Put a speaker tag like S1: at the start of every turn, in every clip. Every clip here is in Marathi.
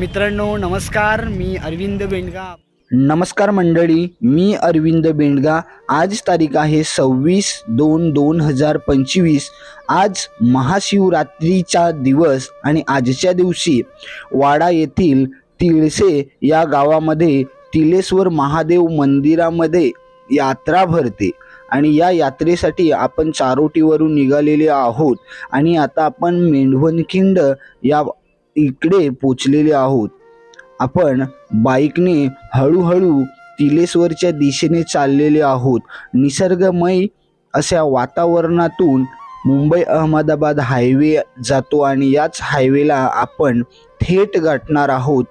S1: मित्रांनो नमस्कार. मी अरविंद बेंडगा.
S2: नमस्कार मंडळी मी अरविंद बेंडगा. आज तारीख आहे सव्वीस दोन दोन हजार पंचवीस. आज महाशिवरात्रीचा दिवस आणि आजच्या दिवशी वाडा येथील तिळसे या गावामध्ये तिलेश्वर महादेव मंदिरामध्ये यात्रा भरते. आणि या यात्रेसाठी आपण चारोटीवरून निघालेले आहोत. आणि आता आपण मेंढवणखिंड या इकडे पोचलेले आहोत. आपण बाईकने हळूहळू तिलेश्वरच्या दिशेने चाललेले आहोत. निसर्गमय अशा वातावरणातून मुंबई अहमदाबाद हायवे जातो आणि याच हायवेला आपण थेट गाठणार आहोत.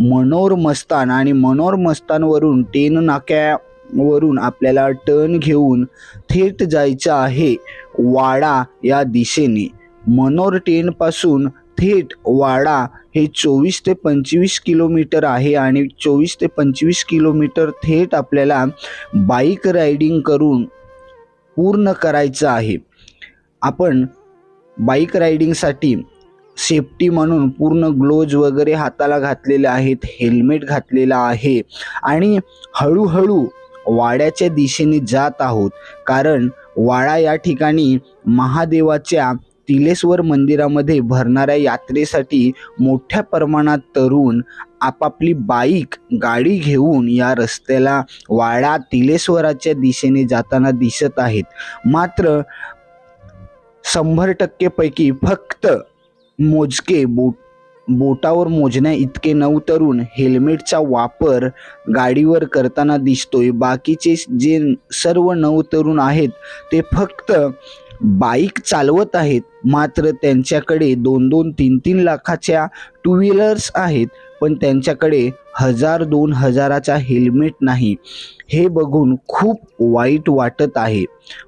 S2: मनोर मस्तान आणि मनोर मस्तानवरून टेन नाक्यावरून आपल्याला टर्न घेऊन थेट जायचं आहे वाडा या दिशेने. मनोर टेनपासून थेट वाडा हे चोवीस ते पंचवीस किलोमीटर आहे आणि चोवीस ते पंचवीस किलोमीटर थेट आपल्याला बाईक रायडिंग करून पूर्ण करायचं आहे. आपण बाईक रायडिंगसाठी सेफ्टी म्हणून पूर्ण ग्लोज वगैरे हाताला घातलेले आहेत हेल्मेट घातलेलं आहे आणि हळूहळू वाड्याच्या दिशेने जात आहोत. कारण वाडा या ठिकाणी महादेवाच्या तिलेश्वर मंदिरामध्ये भरणाऱ्या यात्रेसाठी मोठ्या प्रमाणात तरुण आपापली बाईक गाडी घेऊन या रस्त्याला वाडा तिलेश्वराच्या दिशेने जाताना दिसत आहेत. मात्र शंभर टक्केपैकी फक्त मोजके बोट बोटावर मोजण्या इतके नऊ तरुण हेल्मेटचा वापर गाडीवर करताना दिसतोय. बाकीचे जे सर्व नऊ तरुण आहेत ते फक्त बाईक चालवत आहेत. मात्र त्यांच्याकडे दोन दोन तीन तीन लाखाच्या टू व्हीलर्स आहेत. पण त्यांच्याकडे हजार दोन हजाराचा हेल्मेट नाही. हे बघून खूप वाईट वाटत आहे.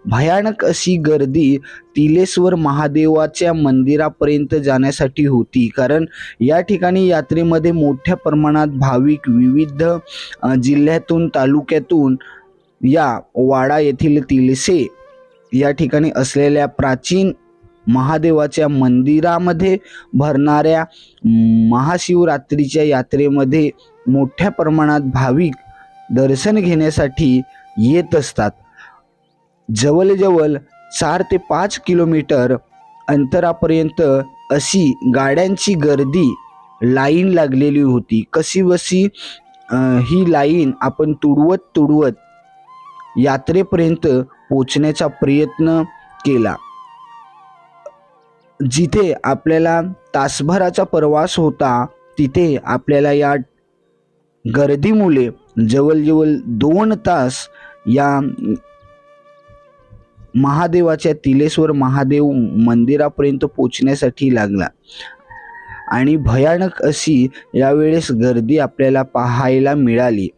S2: भयानक अशी गर्दी तिलेश्वर महादेवाच्या मंदिरापर्यंत जाण्यासाठी होती. कारण या ठिकाणी यात्रेमध्ये मोठ्या प्रमाणात भाविक विविध जिल्ह्यातून तालुक्यातून या वाडा येथील तिलसे या ठिकाणी असलेल्या प्राचीन महादेवाच्या मंदिरामध्ये भरणाऱ्या महाशिवरात्रीच्या यात्रेमध्ये मोठ्या प्रमाणात भाविक दर्शन घेण्यासाठी येत असतात. जवळजवळ चार ते पाच किलोमीटर अंतरापर्यंत अशी गाड्यांची गर्दी लाईन लागलेली होती. कशी बशी ही लाईन आपण तुडवत तुडवत यात्रेपर्यंत पोचण्याचा प्रयत्न केला. जिथे आपल्याला तासभराचा प्रवास होता तिथे आपल्याला या गर्दीमुळे जवळजवळ दोन तास या महादेवाच्या तिलेश्वर महादेव मंदिरापर्यंत पोचण्यासाठी लागला. आणि भयानक अशी यावेळेस गर्दी आपल्याला पाहायला मिळाली.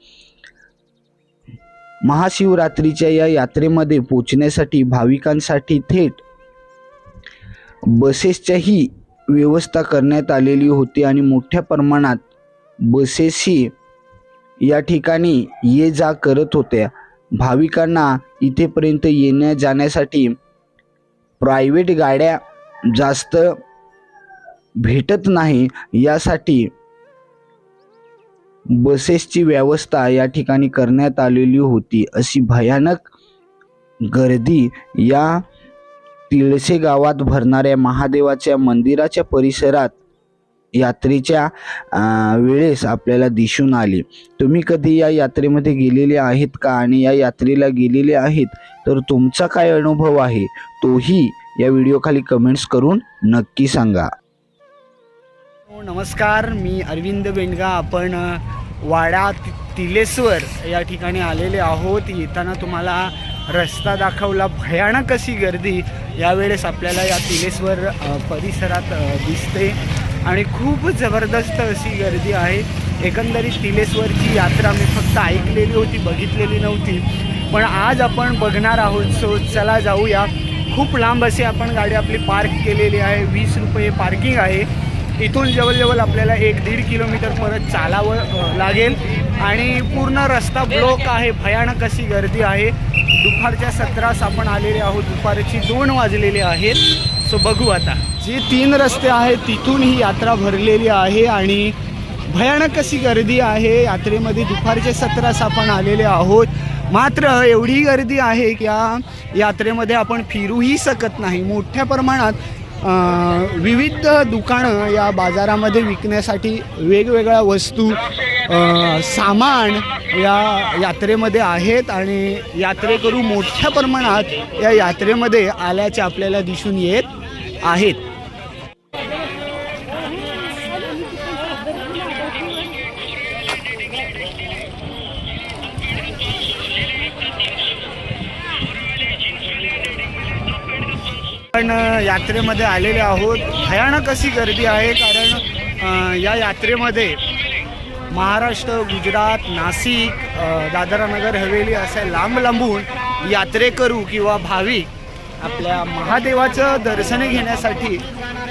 S2: महाशिवरात्रीच्या या यात्रेमध्ये पोचण्यासाठी भाविकांसाठी थेट बसेसच्याही व्यवस्था करण्यात आलेली होती आणि मोठ्या प्रमाणात बसेसही या ठिकाणी ये जा करत होत्या. भाविकांना इथेपर्यंत येण्या जाण्यासाठी प्रायव्हेट गाड्या जास्त भेटत नाही. यासाठी बसेसची व्यवस्था या ठिकाणी करण्यात आलेली होती अशी भयानक गर्दी या तिळसे गावात भरणाऱ्या महादेवाच्या मंदिराच्या परिसरात यात्रेच्या वेळेस आपल्याला दिसून आली. तुम्ही कधी या यात्रेमध्ये गेलेले आहेत का? आणि या यात्रेला गेलेले आहेत तर तुमचा काय अनुभव आहे? तोही या व्हिडिओखाली कमेंट्स करून नक्की सांगा.
S1: हो, नमस्कार. मी अरविंद बेंडगा. आपण वाडा तिलेश्वर या ठिकाणी आलेले आहोत. येताना तुम्हाला रस्ता दाखवला भयानक अशी गर्दी यावेळेस आपल्याला या तिलेश्वर परिसरात दिसते. आणि खूप जबरदस्त अशी गर्दी आहे. एकंदरीत तिलेश्वरची यात्रा मी फक्त ऐकलेली होती बघितलेली नव्हती. पण आज आपण बघणार आहोत सो चला जाऊया. खूप लांब अशी आपण गाडी आपली पार्क केलेली आहे. वीस रुपये पार्किंग आहे. इथून जवळजवळ आपल्याला एक दीड किलोमीटर परत चालावं लागेल. आणि पूर्ण रस्ता ब्लॉक आहे. भयानक अशी गर्दी आहे. दुपारच्या सत्रास आपण आलेले आहोत. दुपारची दोन वाजलेले आहेत. सो बघू आता. जे तीन रस्ते आहेत तिथून ही यात्रा भरलेली आहे आणि भयानक अशी गर्दी आहे. यात्रेमध्ये दुपारचे सत्रास आपण आलेले आहोत. मात्र एवढी गर्दी आहे की या यात्रेमध्ये आपण फिरूही शकत नाही. मोठ्या प्रमाणात विविध दुकानं या बाजारामध्ये विकण्यासाठी वेगवेगळ्या वस्तू सामान या यात्रेमध्ये आहेत आणि यात्रेकरू मोठ्या प्रमाणात या यात्रेमध्ये आल्याचे आपल्याला दिसून येत आहेत. आपण यात्रेमध्ये आलेले आहोत. भयानक अशी गर्दी आहे कारण या यात्रेमध्ये महाराष्ट्र गुजरात नाशिक दादरा दादरानगर हवेली असे लांब लांबून यात्रेकरू किंवा भाविक आपल्या महादेवाचं दर्शन घेण्यासाठी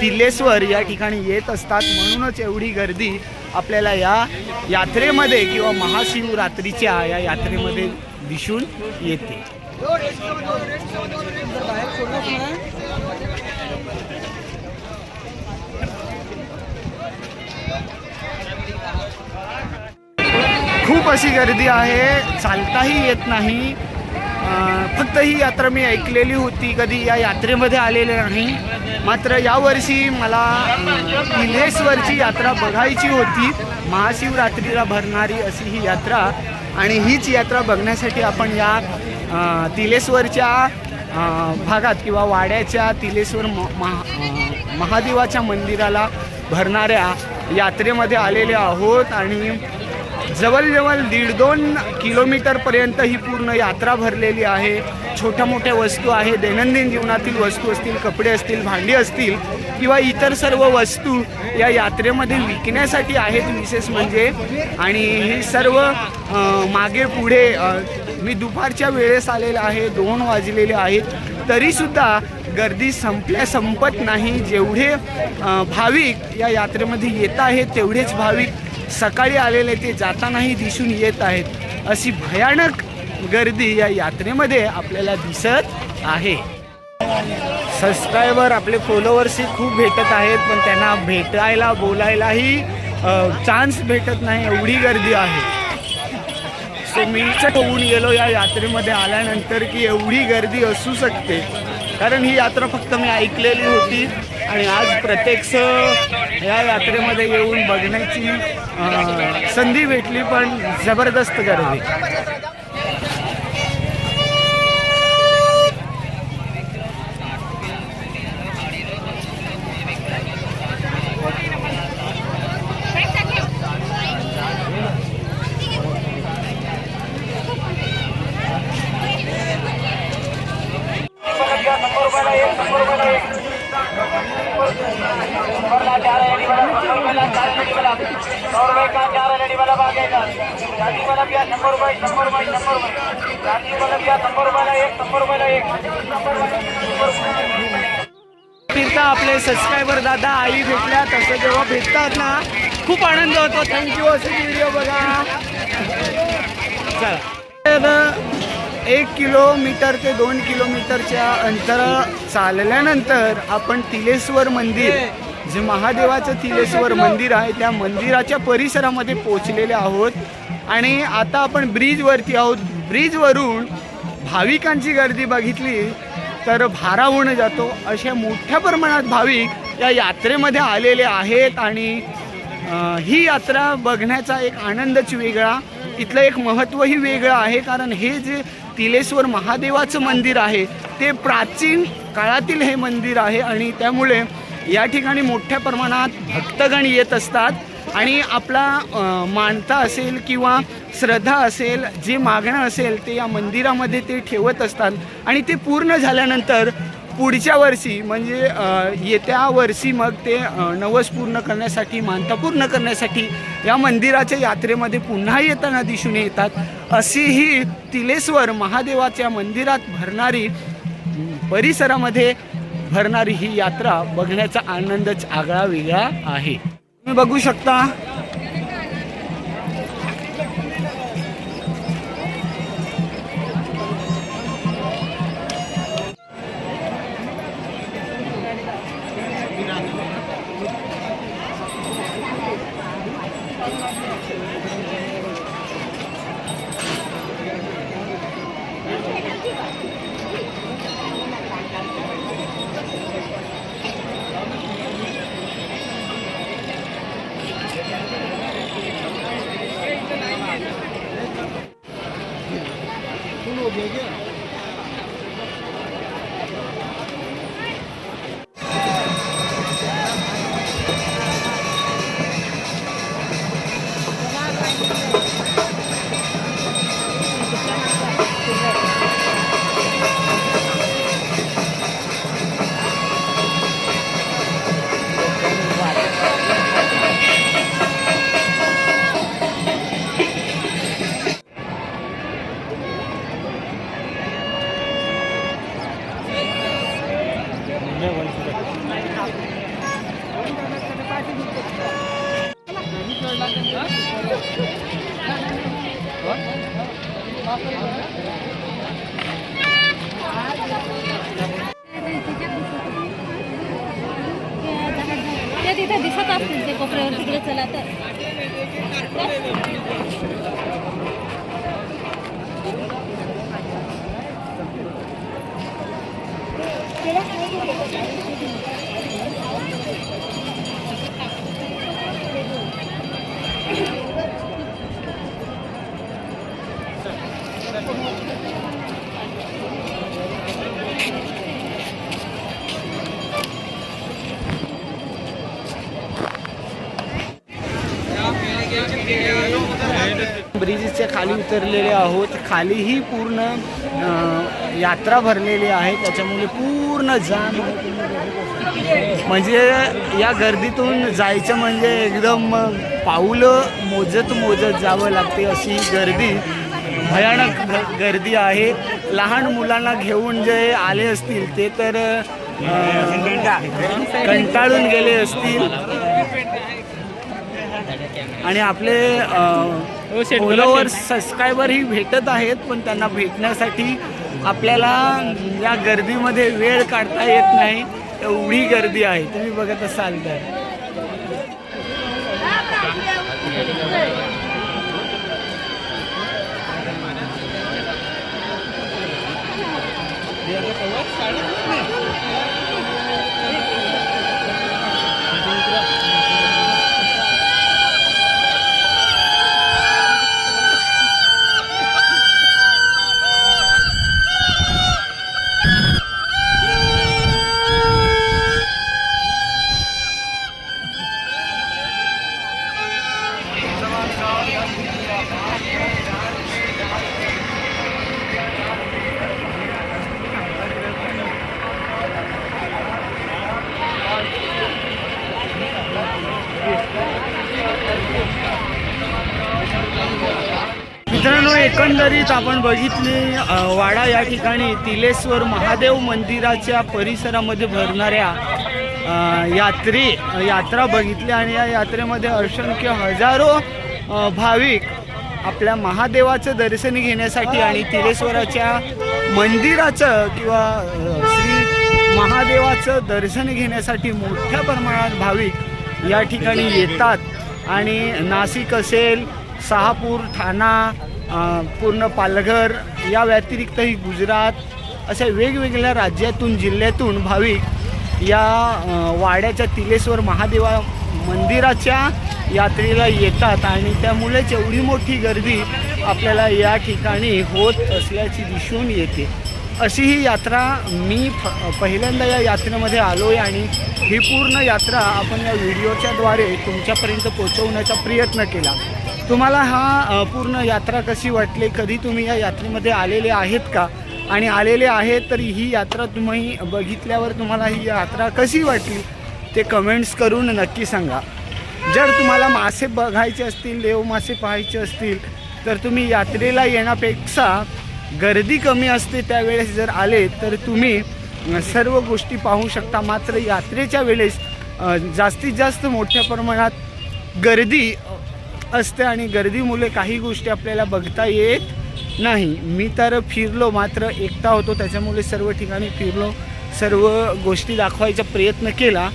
S1: तिल्लेश्वर या ठिकाणी येत असतात. म्हणूनच एवढी गर्दी आपल्याला या यात्रेमध्ये किंवा महाशिवरात्रीच्या या यात्रेमध्ये दिसून येते खूप अशी गर्दी आहे. चालताही येत नाही. फक्त ही यात्रा मी ऐकलेली होती. कधी या यात्रेमध्ये आलेले नाही. मात्र यावर्षी मला अं, यात्रा बघायची होती. महाशिवरात्रीला भरणारी अशी ही यात्रा. आणि हीच यात्रा बघण्यासाठी आपण या तिलेश्वरच्या भागात किंवा वाड्याच्या तिलेश्वर म- महा महादेवाच्या मंदिराला भरणाऱ्या यात्रेमध्ये आलेले आहोत. आणि जवळजवळ दीड दोन किलोमीटरपर्यंत ही पूर्ण यात्रा भरलेली आहे. छोट्या मोठ्या वस्तू आहे दैनंदिन जीवनातील वस्तू असतील कपडे असतील भांडी असतील किंवा इतर सर्व वस्तू या यात्रेमध्ये विकण्यासाठी आहेत विशेष म्हणजे. आणि हे सर्व मागे पुढे मी दुपारच्या वेळेस आलेलं आहे दोन वाजलेले आहेत. तरीसुद्धा गर्दी संपल्या संपत नाही. जेवढे भाविक या यात्रेमध्ये येत आहेत तेवढेच भाविक सकाळी आलेले ते जातानाही दिसून येत आहेत. अशी भयानक गर्दी या यात्रेमध्ये आपल्याला दिसत आहे. सबस्क्रायबर आपले फॉलोअर्सही खूप भेटत आहेत पण त्यांना भेटायला बोलायलाही चान्स भेटत नाही. एवढी गर्दी आहे. सो मी होऊन गेलो या यात्रेमध्ये आल्यानंतर की एवढी गर्दी असू शकते. कारण ही यात्रा फक्त मी ऐकलेली होती आणि आज प्रत्यक्ष या यात्रेमध्ये येऊन बघण्याची संधी भेटली पण जबरदस्त गर्दी. आपले सबस्क्रायबर दादा आई भेटल्या तसं जेव्हा भेटतात ना खूप आनंद होतो. थँक्यू असे व्हिडिओ बघा. चला. एक किलोमीटर ते दोन किलोमीटरच्या अंतर चालल्यानंतर आपण तिलेश्वर मंदिर जे महादेवाचं तिलेश्वर मंदिर आहे त्या मंदिराच्या परिसरामध्ये पोचलेले आहोत. आणि आता आपण ब्रिजवरती आहोत. ब्रिजवरून भाविकांची गर्दी बघितली. तर भारावून जातो. अशा मोठ्या प्रमाणात भाविक या यात्रेमध्ये आलेले आहेत आणि ही यात्रा बघण्याचा एक आनंदच वेगळा. इथलं एक महत्त्वही वेगळं आहे. कारण हे जे तिलेश्वर महादेवाचं मंदिर आहे ते प्राचीन काळातील हे मंदिर आहे आणि त्यामुळे या ठिकाणी मोठ्या प्रमाणात भक्तगण येत असतात. आणि आपला मानता असेल किंवा श्रद्धा असेल जे मागणं असेल ते या मंदिरामध्ये ते ठेवत असतात. आणि ते पूर्ण झाल्यानंतर पुढच्या वर्षी म्हणजे येत्या वर्षी मग ते नवस पूर्ण करण्यासाठी मानता पूर्ण करण्यासाठी या मंदिराच्या यात्रेमध्ये पुन्हा येताना दिसून येतात. अशी ही तिलेश्वर महादेवाच्या मंदिरात भरणारी परिसरामध्ये भरणारी ही यात्रा बघण्याचा आनंदच आगळा वेगळा आहे. तुम्ही बघू शकता.
S3: ど
S1: うぞ。उतरलेले आहोत. खालीही पूर्ण यात्रा भरलेली आहे. त्याच्यामुळे पूर्ण जाम. म्हणजे या गर्दीतून जायचं म्हणजे एकदम पाऊलं मोजत मोजत जावं लागते अशी गर्दी. भयानक ग- गर्दी आहे. लहान मुलांना घेऊन जे आले असतील ते तर कंटाळून गेले असतील. आणि आपले फॉलोअर्स सबस्क्रायबरही भेटत आहेत पण त्यांना भेटण्यासाठी आपल्याला या गर्दीमध्ये वेळ काढता येत नाही. एवढी गर्दी आहे. तुम्ही बघत असाल तर. एकंदरीत आपण बघितली वाडा या ठिकाणी तिलेश्वर महादेव मंदिराच्या परिसरामध्ये भरणाऱ्या यात्रे यात्रा बघितली आणि या यात्रेमध्ये असंख्य हजारो भाविक आपल्या महादेवाचं दर्शन घेण्यासाठी आणि तिलेश्वराच्या मंदिराचं किंवा श्री महादेवाचं दर्शन घेण्यासाठी मोठ्या प्रमाणात भाविक या ठिकाणी येतात. आणि नाशिक असेल शहापूर ठाणा पूर्ण पालघर या व्यतिरिक्तही गुजरात अशा वेगवेगळ्या राज्यातून जिल्ह्यातून भाविक या वाड्याच्या तिलेश्वर महादेवा मंदिराच्या यात्रेला येतात आणि त्यामुळेच एवढी मोठी गर्दी आपल्याला या ठिकाणी होत असल्याची दिसून येते. अशी ही यात्रा मी फ पहिल्यांदा या यात्रेमध्ये आलो आहे आणि ही पूर्ण यात्रा आपण या व्हिडिओच्याद्वारे तुमच्यापर्यंत पोहोचवण्याचा प्रयत्न केला. तुम्हाला हा पूर्ण यात्रा कशी वाटली? कधी तुम्ही या यात्रेमध्ये आलेले आहेत का? आणि आलेले आहेत तर ही यात्रा तुम्ही बघितल्यावर तुम्हाला ही यात्रा कशी वाटली? ते कमेंट्स करून नक्की सांगा. जर तुम्हाला मासे बघायचे असतील देव मासे पाहायचे असतील तर तुम्ही यात्रेला येण्यापेक्षा गर्दी कमी असते त्यावेळेस जर आले तर तुम्ही सर्व गोष्टी पाहू शकता. मात्र यात्रेच्या वेळेस जास्तीत जास्त मोठ्या प्रमाणात गर्दी असते आणि गर्दीमुळे काही गोष्टी आपल्याला बघता येत नाही. मी तर फिरलो मात्र एकटा होतो त्याच्यामुळे सर्व ठिकाणी फिरलो सर्व गोष्टी दाखवायचा प्रयत्न केला.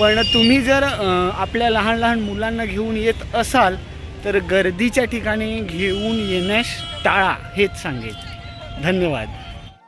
S1: पण तुम्ही जर आपल्या लहान लहान मुलांना घेऊन येत असाल तर गर्दीच्या ठिकाणी घेऊन येण्यास टाळा हेच सांगेल धन्यवाद.